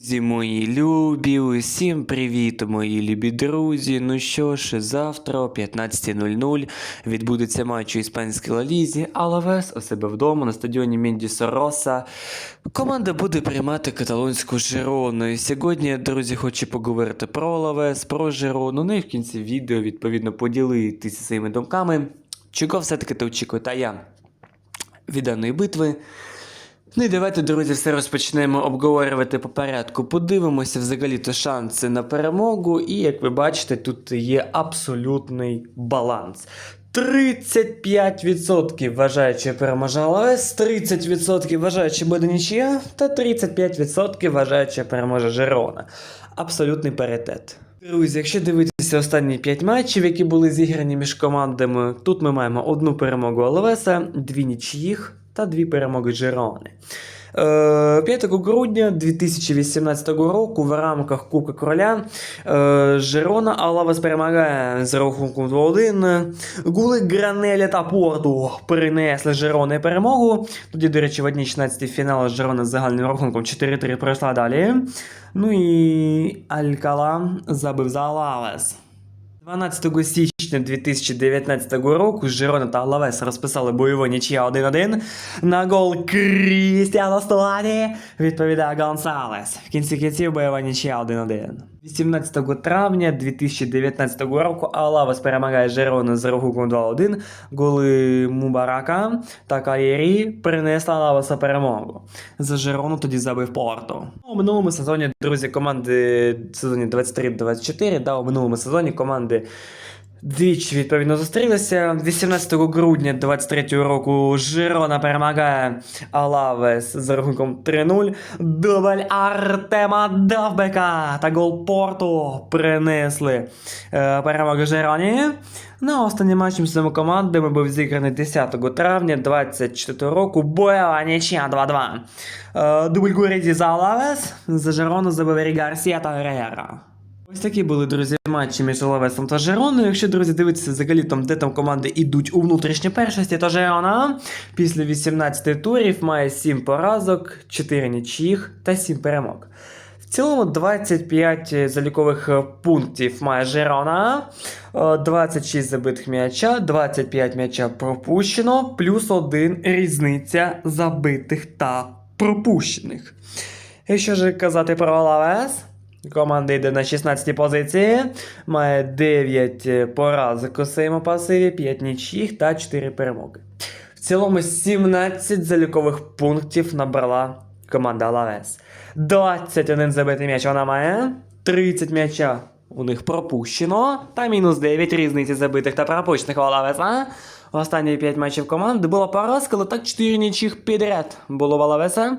Друзі мої любі, усім привіт, мої любі друзі. Ну що ж, завтра о 15.00 відбудеться матч у іспанській лалізі, Алавес у себе вдома на стадіоні Мендіса Роса. Команда буде приймати каталонську Жирону. І сьогодні, друзі, хочу поговорити про Алавес, про Жирону. Ну і в кінці відео, відповідно, поділитися своїми думками. Чого все-таки ти очікує та я від даної битви. Ну і давайте, друзі, все розпочнемо обговорювати по порядку. Подивимося взагалі-то шанси на перемогу. І як ви бачите, тут є абсолютний баланс. 35% вважають, що переможе Алавес, 30% вважають, що буде нічия, та 35% вважають, що переможе Жерона. Абсолютний паритет. Друзі, якщо дивитися останні 5 матчів, які були зіграні між командами, тут ми маємо одну перемогу Алавеса, дві нічиїх та дві перемоги Жерони. Е, 5 грудня 2018 року в рамках Кубка Короля е, Жерона Алавес перемагає з рахунком 2-1. Гули Гранеля та Порту принесли Жерони перемогу. Тоді, до речі, в одній 16 фіналу Жерона з загальним рахунком 4-3 пройшла далі. Ну і Алькала забив за Алавес. 12 січня 2019 року Жирона та Алавес розписали бойову нічия 1-1. На гол Крістіано Столані відповідає Гонсалес. В кінці кінців бойова нічия 1-1. 18 травня 2019 року Алавас перемагає Жирону з рахунком 2-1. Голи Мубарака та Каєрі принесла Алаваса перемогу. За Жерону тоді забив Порту. У минулому сезоні, друзі, команди сезоні 23-24, да, у минулому сезоні команди Двічі відповідно зустрілися. 18 грудня 23 року Жирона перемагає Алавес з рахунком 3-0. Дубль Артема Довбека та гол Порту принесли е, перемогу Жироні. На останній матч між цими командами був зіграний 10 травня 24 року. Бойова нічия 2-2. Е, дубль Гуріді за Алавес. За Жирону забив Гарсія та Герера. Ось такі були, друзі, матчі між Лавесом та Жероною. Якщо, друзі, дивитися взагалі там, де там команди йдуть у внутрішній першості, то Жерона після 18 турів має 7 поразок, 4 нічиїх та 7 перемог. В цілому 25 залікових е, пунктів має Жерона, е, 26 забитих м'яча, 25 м'яча пропущено, плюс 1 різниця забитих та пропущених. Якщо ж казати про Алавес, команда йде на 16 позиції, має 9 поразок у своєму пасиві, 5 нічих та 4 перемоги. В цілому 17 залікових пунктів набрала команда Алавес. 21 забитий м'яч вона має, 30 м'яча у них пропущено, та мінус 9 різниці забитих та пропущених у Алавеса. Останні 5 матчів команди була поразка, але так 4 нічих підряд було в Алавеса.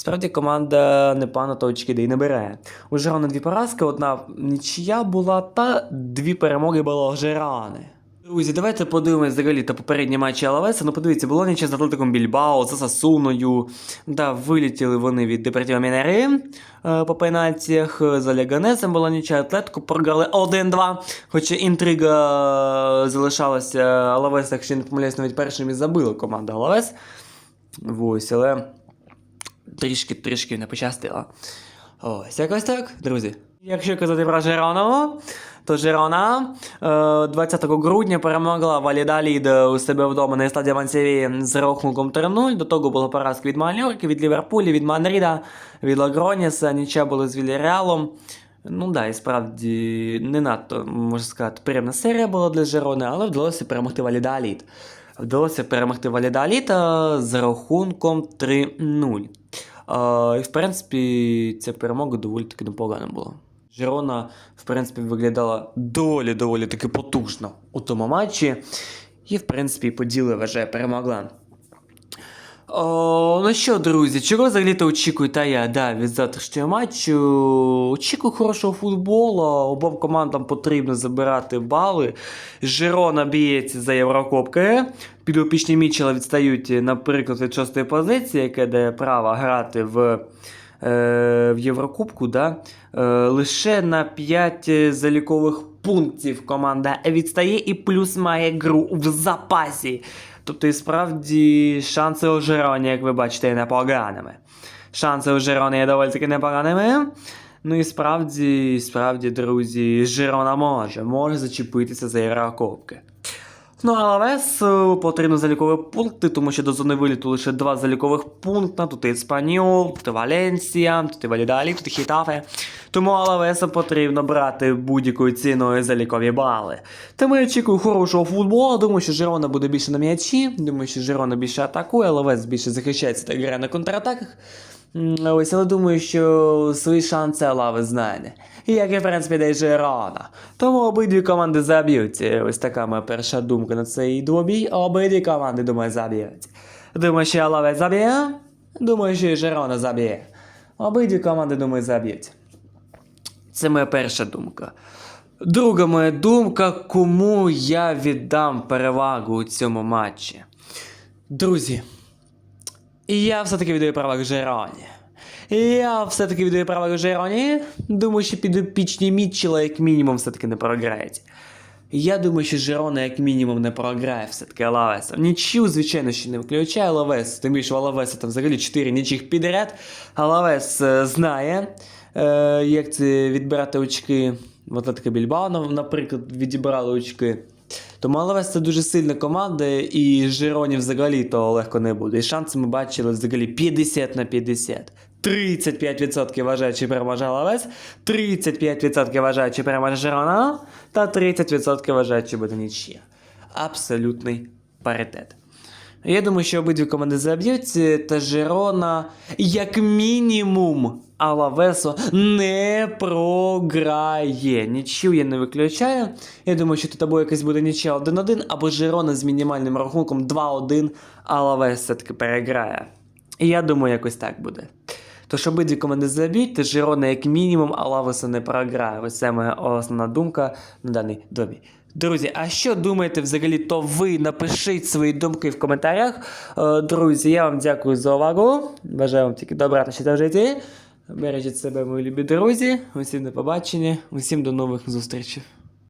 Справді команда непогано точки де й набирає. У Жерони дві поразки, одна нічия була, та дві перемоги було у Жерони. Друзі, давайте подивимось взагалі та попередні матчі Алавеса. Ну, подивіться, було нічия з Атлетиком Більбао, з Сасуною. Да, вилетіли вони від Депортіва Мінери е, по пенальціях. За Леганесом була нічия Атлетику, програли 1-2. Хоча інтрига е, залишалася Алавес, якщо не помиляюсь, навіть першим і забила команда Алавес. Ось, але трішки-трішки не пощастило. Ось, якось так, друзі. Якщо казати про Жерону, то Жерона е, 20 грудня перемогла Валідалід у себе вдома на стадії Мансеві з рахунком 3-0. До того було поразки від Мальорки, від Ліверпулі, від Манріда, від Лагроніса, нічия було з Вільяреалом. Ну да, і справді не надто, можна сказати, приємна серія була для Жерони, але вдалося перемогти Валідалід. Вдалося перемогти Валідаліта з рахунком 3-0. Е, і в принципі, ця перемога доволі таки непогана була. Жерона, в принципі, виглядала доволі-доволі таки потужно у тому матчі. І, в принципі, поділи вважає, перемогла. О, ну що, друзі, чого взагалі-то очікую та я да, від завтрашнього матчу? Очікую хорошого футболу. Обом командам потрібно забирати бали. Жирона б'ється за Єврокубки. Підопічні Мічела відстають, наприклад, від шостої позиції, яке дає право грати в, е, в Єврокубку. Да? Е, лише на 5 залікових пунктів команда відстає і плюс має гру в запасі. Тобто, і справді шанси у як ви бачите, є непоганими. Шанси у є доволі таки непоганими. Ну і справді, справді, друзі, Жирона може, може зачепитися за Єврокубки. Ну, а Лавесу потрібно залікові пункти, тому що до зони виліту лише два залікових пункти. Тут і Іспаньол, тут і Валенсія, тут і Валідалі, тут і Хітафе. Тому Алавесу потрібно брати будь-якою ціною залікові бали. Тому я очікую хорошого футболу. Думаю, що Жирона буде більше на м'ячі. Думаю, що Жирона більше атакує, Алавес більше захищається та грає на контратаках. Ось, але думаю, що свої шанси Алави знайде. Як і в принципі де й Жирона. Тому обидві команди заб'ють. Ось така моя перша думка на цей двобій. Обидві команди, думаю, заб'ють. Думаю, що Алавець заб'є. Думаю, що і Жирона заб'є. Обидві команди, думаю, заб'ють. Це моя перша думка. Друга моя думка, кому я віддам перевагу у цьому матчі. Друзі, я все-таки віддаю перевагу Жероні. Я все-таки віддаю перевагу Жероні. Думаю, що підопічні Мітчела як мінімум все-таки не програють. Я думаю, що Жерона як мінімум не програє все-таки Алавеса. Нічю, звичайно, що не виключає Алавес. Тим більше Алавеса там взагалі 4 нічих підряд. Алавес е, знає, е, як це відбирати очки. В Атлетика Більбао, наприклад, відібрали очки. Тому Алавес це дуже сильна команда, і Жироні взагалі того легко не буде. І шанси ми бачили взагалі 50 на 50. 35% вважають, чи переможе Алавес, 35% вважають, чи переможе Жирона, та 30% вважають, що буде нічия. Абсолютний паритет. Я думаю, що обидві команди заб'ють, е, та Жирона, як мінімум, Алавесо не програє. Нічию я не виключаю. Я думаю, що тут або якась буде нічия 1-1, або Жирона з мінімальним рахунком 2-1, Алавес все-таки переграє. І я думаю, якось так буде. Тож обидві команди заб'ють, та Жирона як мінімум, а Лавеса не програє. Ось це моя основна думка на даний добі. Друзі, а що думаєте взагалі, то ви напишіть свої думки в коментарях. Е, Друзі, я вам дякую за увагу. Бажаю вам тільки добра та щастя в житті. Бережіть себе, мої любі друзі. Усім до побачення, усім до нових зустрічей.